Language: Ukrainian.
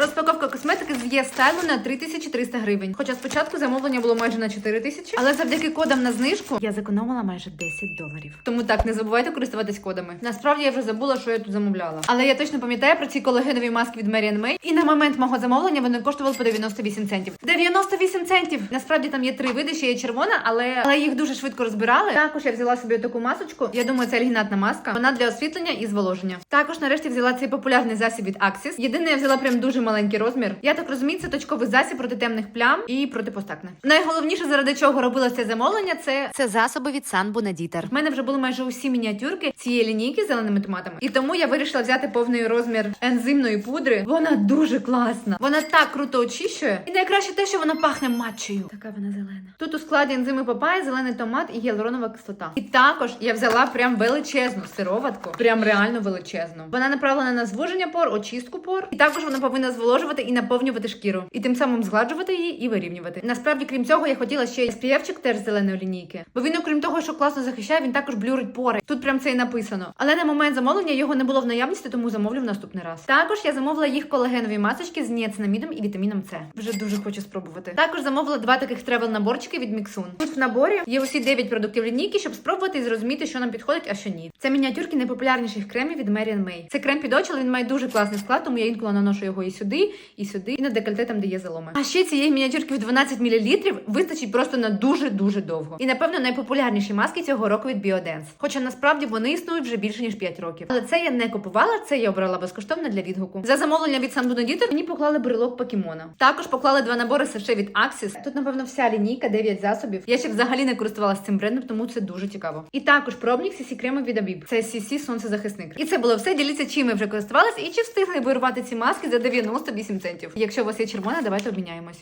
Розпаковка косметики з є стайлу на 3300 гривень. Хоча спочатку замовлення було майже на 4000, але завдяки кодам на знижку я зекономила майже 10 доларів. Тому так, не забувайте користуватись кодами. Насправді я вже забула, що я тут замовляла. Але я точно пам'ятаю про ці колагенові маски від Marian May. І на момент мого замовлення вони коштували по 98 центів. 98 центів! Насправді там є три види, ще є червона, але, але їх дуже швидко розбирали. Також я взяла собі таку масочку. Я думаю, це альгінатна маска. Вона для освітлення і зволоження. Також нарешті взяла цей популярний засіб від Axis. Єдине, я взяла прям дуже маленький розмір. Я так розумію, це точковий засіб проти темних плям і проти постакне. Найголовніше, заради чого робилося замовлення, це Це засоби від San Benediter. в мене вже були майже усі мініатюрки цієї лінійки з зеленими томатами. І тому я вирішила взяти повний розмір ензимної пудри. Вона дуже класна. Вона так круто очищує. І найкраще те, що вона пахне матчею. Така вона зелена. Тут у складі ензими папай, зелений томат і гіалуронова кислота. І також я взяла прям величезну сироватку. Прям реально величезну. Вона направлена на звуження пор, очистку пор. І також вона повинна зволожувати і наповнювати шкіру. І тим самим згладжувати її і вирівнювати. Насправді, крім цього, я хотіла ще SPF-чик теж зеленої лінійки. Бо він, окрім того, що класно захищає, він також блюрить пори. Тут прям це і написано. Але на момент замовлення його не було в наявності, тому замовлю в наступний раз. Також я замовила їх колагенові масочки з ніацинамідом і вітаміном С. Вже дуже хочу спробувати. Також замовила два таких тревел наборчики від Mixun. Тут в наборі є усі 9 продуктів лінійки, щоб спробувати і зрозуміти, що нам підходить, а що ні. Це мініатюрки найпопулярніших кремів від Marian May. Це крем під очі, але він має дуже класний склад, тому я інколи наношу його і сюди, і сюди, і на декольте там, де є заломи. А ще цієї мініатюрки в 12 мл вистачить просто на дуже дуже довго. І напевно найпопулярніші маски цього року від Biodance. Хоча насправді вони існують вже більше ніж 5 років. Але це я не купувала, це я обрала безкоштовно для відгуку. За замовлення від San Benedito мені поклали брелок покемона. Також поклали два набори саше від Axis. Тут, напевно, вся лінійка 9 засобів. Я ще взагалі не користувалася цим брендом, тому це дуже цікаво. І також пробник CC креми від Abib. Це CC сонцезахисник. І це було все. Діліться, чим ви вже користувалися і чи встигли вирвати ці маски за 98 центів. Якщо у вас є червона, давайте обміняємось.